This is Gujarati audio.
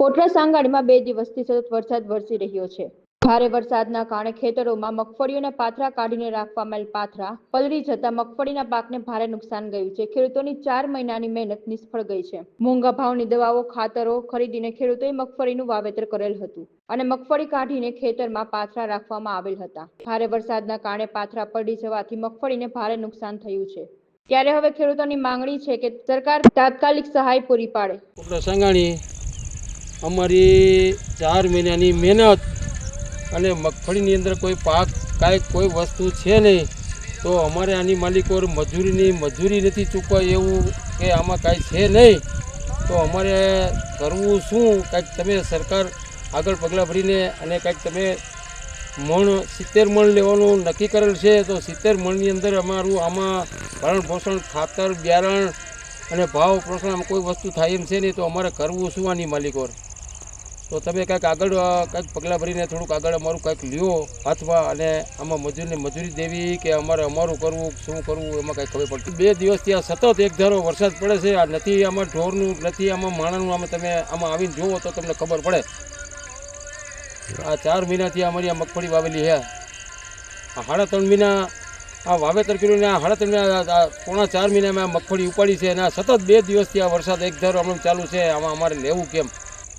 કોટરા સાંગાડીમાં બે દિવસથી સતત વરસાદ વરસી રહ્યો છે. ભારે વરસાદના કારણે ખેતરોમાં મગફળીઓના પાથરા કાઢીને રાખવામાં પાથરા પલળી જતા મગફળીના પાકને ભારે નુકસાન ગયું છે. ખેડૂતોની ચાર મહિનાની મહેનત નિષ્ફળ ગઈ છે. મોંઘા ભાવની દવાઓ, ખાતરો ખરીદીને ખેડૂતોએ મગફળીનું વાવેતર કરેલ હતું અને મગફળી કાઢીને ખેતરમાં પાથરા રાખવામાં આવેલ હતા. ભારે વરસાદના કારણે પાથરા પડી જવાથી મગફળીને ભારે નુકસાન થયું છે. ત્યારે હવે ખેડૂતોની માંગણી છે કે સરકાર તાત્કાલિક સહાય પૂરી પાડે. અમારી ચાર મહિનાની મહેનત અને મગફળીની અંદર કોઈ પાક કાંઈ કોઈ વસ્તુ છે નહીં, તો અમારે આની માલિકો મજૂરીની મજૂરી નથી ચૂકવાય એવું કે આમાં કાંઈ છે નહીં. તો અમારે કરવું શું? કાંઈક તમે સરકાર આગળ પગલાં ભરીને અને કાંઈક તમે મણ, સિત્તેર મણ લેવાનું નક્કી કરેલ છે, તો સિત્તેર મણની અંદર અમારું આમાં ભરણ પોષણ, ખાતર, બિયારણ અને ભાવ પોષણ આમાં કોઈ વસ્તુ થાય એમ છે નહીં, તો અમારે કરવું શું આની માલિકો તો તમે કાંઈક આગળ કંઈક પગલાં ભરીને થોડુંક આગળ અમારું કંઈક લ્યો હાથમાં અને આમાં મજૂરને મજૂરી દેવી કે અમારે અમારું કરવું, શું કરવું, એમાં કંઈક ખબર પડતી. બે દિવસથી આ સતત એક ધારો વરસાદ પડે છે, આ નથી આમાં ઢોરનું, નથી આમાં માણસનું, આમાં તમે આમાં આવીને જુઓ તો તમને ખબર પડે. આ ચાર મહિનાથી અમારી આ મગફળી વાવેલી છે. આ સાડા ત્રણ મહિના, આ વાવેતર કર્યું ને આ સાડા ત્રણ મહિના પોણા ચાર મહિનામાં મગફળી ઉપાડી છે અને આ સતત બે દિવસથી આ વરસાદ એક ધારો હમણાં ચાલુ છે, આમાં અમારે લેવું કેમ?